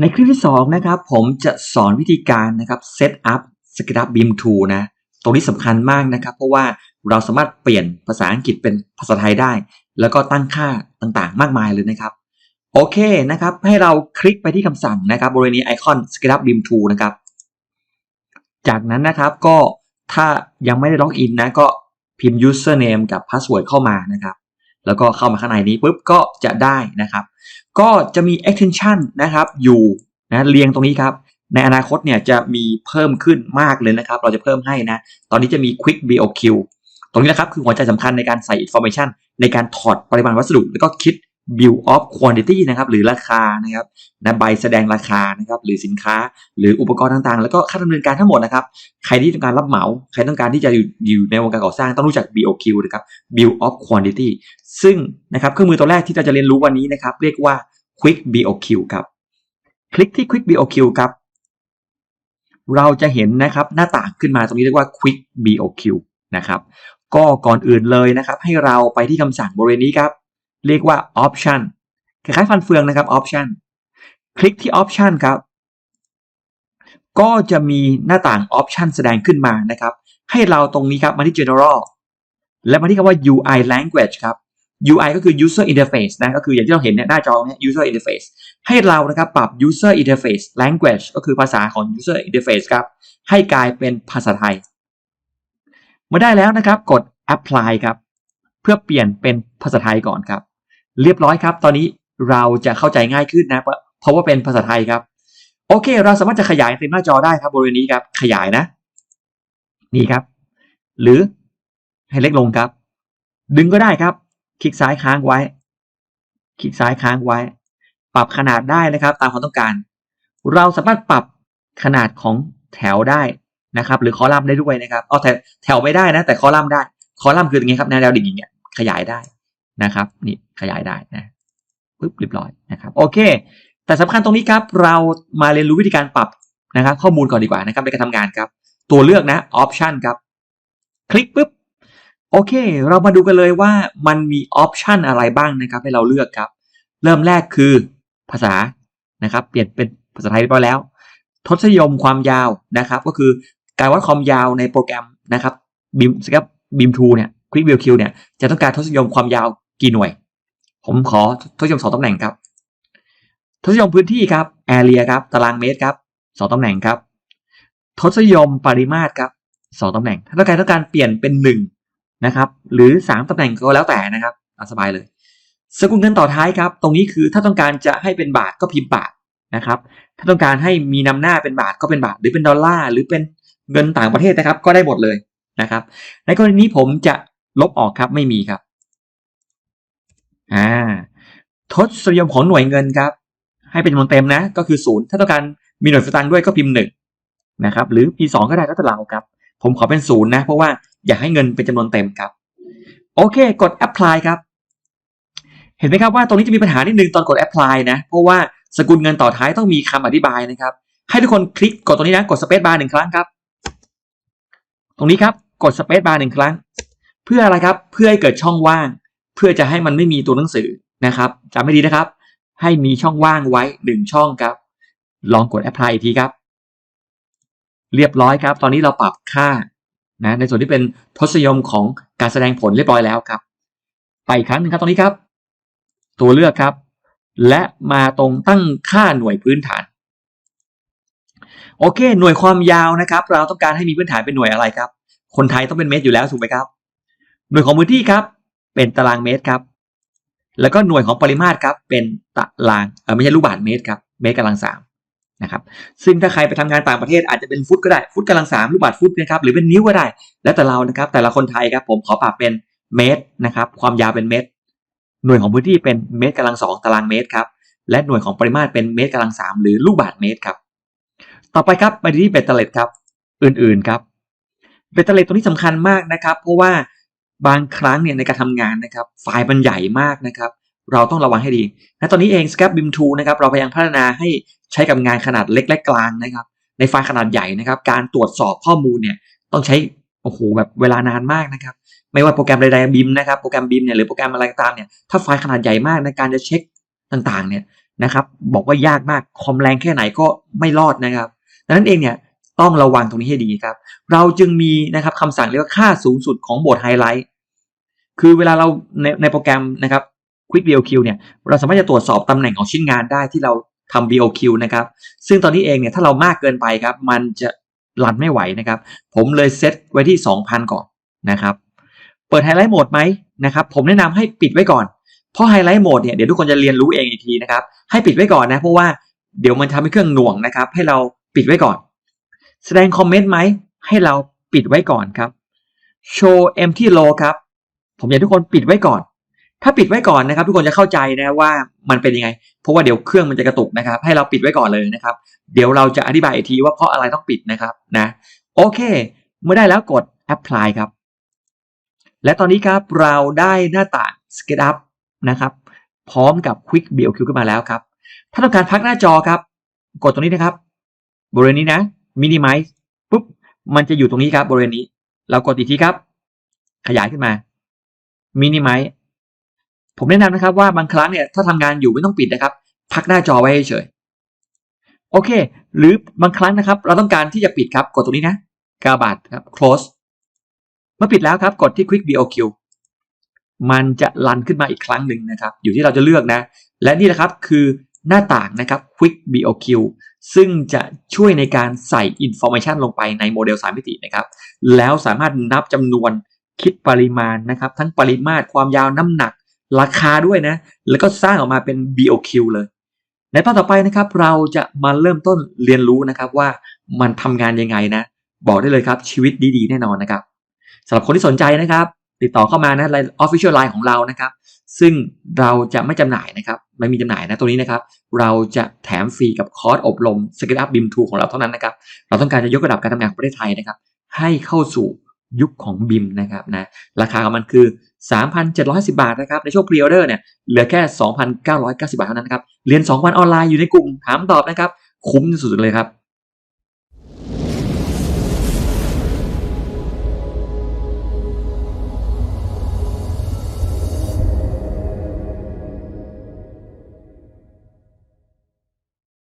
ในคลิปที่2นะครับผมจะสอนวิธีการนะครับ set up SketchUp Beam Tool นะ ตรงนี้สำคัญมากนะครับ เพราะว่าเราสามารถเปลี่ยนภาษาอังกฤษเป็นภาษาไทยได้ แล้วก็ตั้งค่าต่างๆ มากมายเลยนะครับ โอเคนะครับ ให้เราคลิกไปที่คำสั่งนะครับบริเวณนี้ไอคอน SketchUp Beam Tool นะครับ จากนั้นนะครับก็ถ้ายังไม่ได้ล็อกอินนะก็พิมพ์ username กับ password เข้ามานะครับ แล้วก็เข้ามาข้างในนี้ปุ๊บก็จะได้นะครับ ก็จะมี extension นะครับอยู่นะเรียงตรงนี้ครับ ในอนาคตเนี่ยจะมีเพิ่มขึ้นมากเลยนะครับ เราจะเพิ่มให้นะ ตอนนี้จะมี quick BOQ ตรงนี้นะครับคือหัวใจสำคัญในการใส่ information ในการถอดปริมาณวัสดุ แล้วก็คิด bill of quantity นะครับหรือราคานะครับนะใบแสดงราคานะครับหรือสินค้าหรืออุปกรณ์ต่างๆ แล้วก็ค่าดำเนินการทั้งหมดนะครับใครที่ต้องการรับเหมา ใครต้องการที่จะอยู่อยู่ในวงการก่อสร้างต้องรู้จัก BOQ นะครับ bill of quantity ซึ่งนะครับเครื่องมือตัวแรกที่เราจะเรียนรู้วันนี้นะครับเรียกว่า quick BOQ ครับคลิกที่ quick BOQ ครับเราจะเห็นนะครับหน้าต่างขึ้นมาตรงนี้เรียกว่า quick BOQ นะครับก็ก่อนอื่นเลยนะครับให้เราไปที่คำสั่งบริเวณนี้ครับ เรียกว่า option คล้ายๆฟันเฟืองนะครับ option คลิกที่ option ครับ ก็จะมีหน้าต่าง option แสดงขึ้นมานะครับ ให้เราตรงนี้ครับมาที่ general และมาที่คำว่า UI language ครับ UI ก็คือ user interface นะ ก็คืออย่างที่เราเห็นเนี่ยหน้าจอเนี่ย user interface ให้เรานะครับปรับ user interface language ก็คือภาษาของ user interface ครับ ให้กลายเป็นภาษาไทย เมื่อได้แล้วนะครับ กด apply ครับ เพื่อเปลี่ยนเป็นภาษาไทยก่อนครับ เรียบร้อยครับ ตอนนี้เราจะเข้าใจง่ายขึ้นนะ เพราะว่าเป็นภาษาไทยครับ โอเค เราสามารถจะขยายเต็มหน้าจอได้ครับบริเวณนี้ครับ ขยายนะ นี่ครับ หรือให้เล็กลงครับ ดึงก็ได้ครับ คลิกซ้ายค้างไว้ คลิกซ้ายค้างไว้ ปรับขนาดได้นะครับ ตามความต้องการ เราสามารถปรับขนาดของแถวได้นะครับ หรือคอลัมน์ได้ด้วยนะครับเอาแถวแถวไม่ได้นะ แต่คอลัมน์ได้ คอลัมน์คืออย่างนี้ครับแนวแนวดิ่งอย่างเงี้ยขยายได้ นะครับนี่ขยายได้นะปึ๊บเรียบร้อยนะครับโอเค แต่สำคัญตรงนี้ครับเรามาเรียนรู้วิธีการปรับนะครับข้อมูลก่อนดีกว่านะครับในการทำงานครับ ตัวเลือกนะ option ครับ คลิกปุ๊บโอเค เรามาดูกันเลยว่ามันมีออปชันอะไรบ้างนะครับ ให้เราเลือกครับ เริ่มแรกคือภาษานะครับ เปลี่ยนเป็นภาษาไทยเรียบร้อยแล้ว ทศนิยมความยาวนะครับ ก็คือการวัดความยาวในโปรแกรมนะครับบิมสครับบิมทูเนี่ยควิกวิวคิวเนี่ยจะต้องการทศนิยมความยาว กี่หน่วย ผมขอทศนิยมสองตำแหน่งครับทศนิยมพื้นที่ครับแอเรียครับ ตารางเมตรครับสองตำแหน่งครับ ทศนิยมปริมาตรครับสองตำแหน่ง ถ้าต้องการต้องการเปลี่ยนเป็นหนึ่งนะครับ หรือสามตำแหน่งก็แล้วแต่นะครับสบายเลย สกุลเงินต่อท้ายครับ ตรงนี้คือถ้าต้องการจะให้เป็นบาทก็พิมพ์บาทนะครับ ถ้าต้องการให้มีนำหน้าเป็นบาทก็เป็นบาท หรือเป็นดอลลาร์หรือเป็นเงินต่างประเทศนะครับ ก็ได้หมดเลยนะครับ ในกรณีนี้ผมจะลบออกครับไม่มีครับ อ่าทศนิยมของหน่วยเงินครับ ให้เป็นจำนวนเต็มนะ ก็คือศูนย์ถ้าต้องการมีหน่วยสตางค์ด้วยก็พิมพ์หนึ่งนะครับหรือพีสองก็ได้แล้วแต่เราครับ ผมขอเป็นศูนย์นะ เพราะว่าอยากให้เงินเป็นจำนวนเต็มครับ โอเค กด apply ครับ เห็นไหมครับว่าตรงนี้จะมีปัญหานิดนึงตอนกด apply นะ เพราะว่าสกุลเงินต่อท้ายต้องมีคำอธิบายนะครับ ให้ทุกคนคลิกกดตรงนี้นะกด space bar หนึ่งครั้งครับ ตรงนี้ครับกด space bar หนึ่งครั้ง เพื่ออะไรครับเพื่อให้เกิดช่องว่าง เพื่อจะให้มันไม่มีตัวหนังสือนะครับจำไม่ดีนะครับ ให้มีช่องว่างไว้หนึ่งช่องครับ ลองกด apply อีกทีครับ เรียบร้อยครับ ตอนนี้เราปรับค่านะในส่วนที่เป็นทศนิยมของการแสดงผลเรียบร้อยแล้วครับ ไปอีกครั้งหนึ่งครับตรงนี้ครับ ตัวเลือกครับ และมาตรงตั้งค่าหน่วยพื้นฐานโอเค หน่วยความยาวนะครับ เราต้องการให้มีพื้นฐานเป็นหน่วยอะไรครับ คนไทยต้องเป็นเมตรอยู่แล้วถูกไหมครับ หน่วยของพื้นที่ครับ เป็นตารางเมตรครับ แล้วก็หน่วยของปริมาตรครับ เป็นตารางเออไม่ใช่ลูกบาศก์เมตรครับเมตรกำลังสามนะครับ ซึ่งถ้าใครไปทำงานต่างประเทศอาจจะเป็นฟุตก็ได้ฟุตกำลังสามลูกบาศก์ฟุตนะครับหรือเป็นนิ้วก็ได้ แล้วแต่เรานะครับ แต่ละคนไทยครับ ผมขอปรับเป็นเมตรนะครับ ความยาวเป็นเมตร หน่วยของพื้นที่เป็นเมตรกำลังสองตารางเมตรครับและหน่วยของปริมาตรเป็นเมตรกำลังสามหรือลูกบาศก์เมตรครับ ต่อไปครับไปที่เบตเตอร์เลตครับ อื่นๆครับเบตเตอร์เลตตัวนี้สำคัญมากนะครับ เพราะว่า บางครั้งเนี่ยในการทำงานนะครับไฟล์มันใหญ่มากนะครับ เราต้องระวังให้ดีและตอนนี้เอง Scap BIM 2นะครับเราพยายามพัฒนาให้ใช้กับงานขนาดเล็กและกลางนะครับ ในไฟล์ขนาดใหญ่นะครับ การตรวจสอบข้อมูลเนี่ยต้องใช้โอ้โหแบบเวลานานมากนะครับ ไม่ว่าโปรแกรมใดๆบิมนะครับโปรแกรมบิมเนี่ยหรือโปรแกรมอะไรก็ตามเนี่ยถ้าไฟล์ขนาดใหญ่มากในการจะเช็คต่างๆเนี่ยนะครับบอกว่ายากมากคอมแรงแค่ไหนก็ไม่รอดนะครับดังนั้นเองเนี่ยต้องระวังตรงนี้ให้ดีครับ เราจึงมีนะครับคำสั่งเรียกว่าค่าสูงสุดของโหมดไฮไลท์ คือเวลาเราในในโปรแกรมนะครับ Quick BOQ เนี่ยเราสามารถจะตรวจสอบตำแหน่งของชิ้นงานได้ที่เราทำ BOQ นะครับ ซึ่งตอนนี้เองเนี่ยถ้าเรามากเกินไปครับ มันจะรันไม่ไหวนะครับ ผมเลยเซตไว้ที่ 2,000 ก่อนนะครับ เปิดไฮไลท์โหมดไหมนะครับ ผมแนะนำให้ปิดไว้ก่อน เพราะไฮไลท์โหมดเนี่ยเดี๋ยวทุกคนจะเรียนรู้เองอีกทีนะครับ ให้ปิดไว้ก่อนนะ เพราะว่าเดี๋ยวมันทำให้เครื่องหน่วงนะครับ ให้เราปิดไว้ก่อน แสดงคอมเมนต์ไหมให้เราปิดไว้ก่อนครับ show empty row ครับ ผมอยากทุกคนปิดไว้ก่อน ถ้าปิดไว้ก่อนนะครับ ทุกคนจะเข้าใจนะว่ามันเป็นยังไง เพราะว่าเดี๋ยวเครื่องมันจะกระตุกนะครับ ให้เราปิดไว้ก่อนเลยนะครับ เดี๋ยวเราจะอธิบายอีกทีว่าเพราะอะไรต้องปิดนะครับนะโอเค เมื่อได้แล้วกด apply ครับ และตอนนี้ครับเราได้หน้าต่าง SketchUp นะครับ พร้อมกับ Quick BOQ ขึ้นมาแล้วครับ ถ้าต้องการพักหน้าจอครับ กดตรงนี้นะครับบริเวณนี้นะ minimize ปุ๊บมันจะอยู่ตรงนี้ครับบริเวณนี้ เรากดอีกทีครับ ขยายขึ้นมา minimize ผมแนะนำนะครับว่าบางครั้งเนี่ยถ้าทำงานอยู่ไม่ต้องปิดนะครับ พักหน้าจอไว้เฉยโอเค หรือบางครั้งนะครับ เราต้องการที่จะปิดครับกดตรงนี้นะกาบาทครับ close เมื่อปิดแล้วครับกดที่ quick BOQ มันจะรันขึ้นมาอีกครั้งหนึ่งนะครับ อยู่ที่เราจะเลือกนะ และนี่แหละครับคือหน้าต่างนะครับ quick BOQ ซึ่งจะช่วยในการใส่ information ลงไปในโมเดลสามมิตินะครับ แล้วสามารถนับจำนวน คิดปริมาณนะครับ ทั้งปริมาตรความยาวน้ำหนัก ราคาด้วยนะ แล้วก็สร้างออกมาเป็น BOQ เลย ในตอนต่อไปนะครับ เราจะมาเริ่มต้นเรียนรู้นะครับว่ามันทำงานยังไงนะ บอกได้เลยครับชีวิตดีๆ แน่นอนนะครับสำหรับคนที่สนใจนะครับ ติดต่อเข้ามานะไลน์ official line ของเรานะครับ ซึ่งเราจะไม่จำหน่ายนะครับ ไม่มีจำหน่ายนะตัวนี้นะครับ เราจะแถมฟรีกับคอร์สอบรม SketchUp BIM 2ของเราเท่านั้นนะครับ เราต้องการจะยกระดับการทำงานของประเทศไทยนะครับ ให้เข้าสู่ ยุคของบิมนะครับนะราคาของมันคือ 3,710 บาทนะครับในช่วงพรีออเดอร์เนี่ยเหลือแค่ 2,990 บาทเท่านั้นนครับเรียน 2 วันออนไลน์อยู่ในกลุ่มถามตอบนะครับคุ้มที่สุดเลยครับ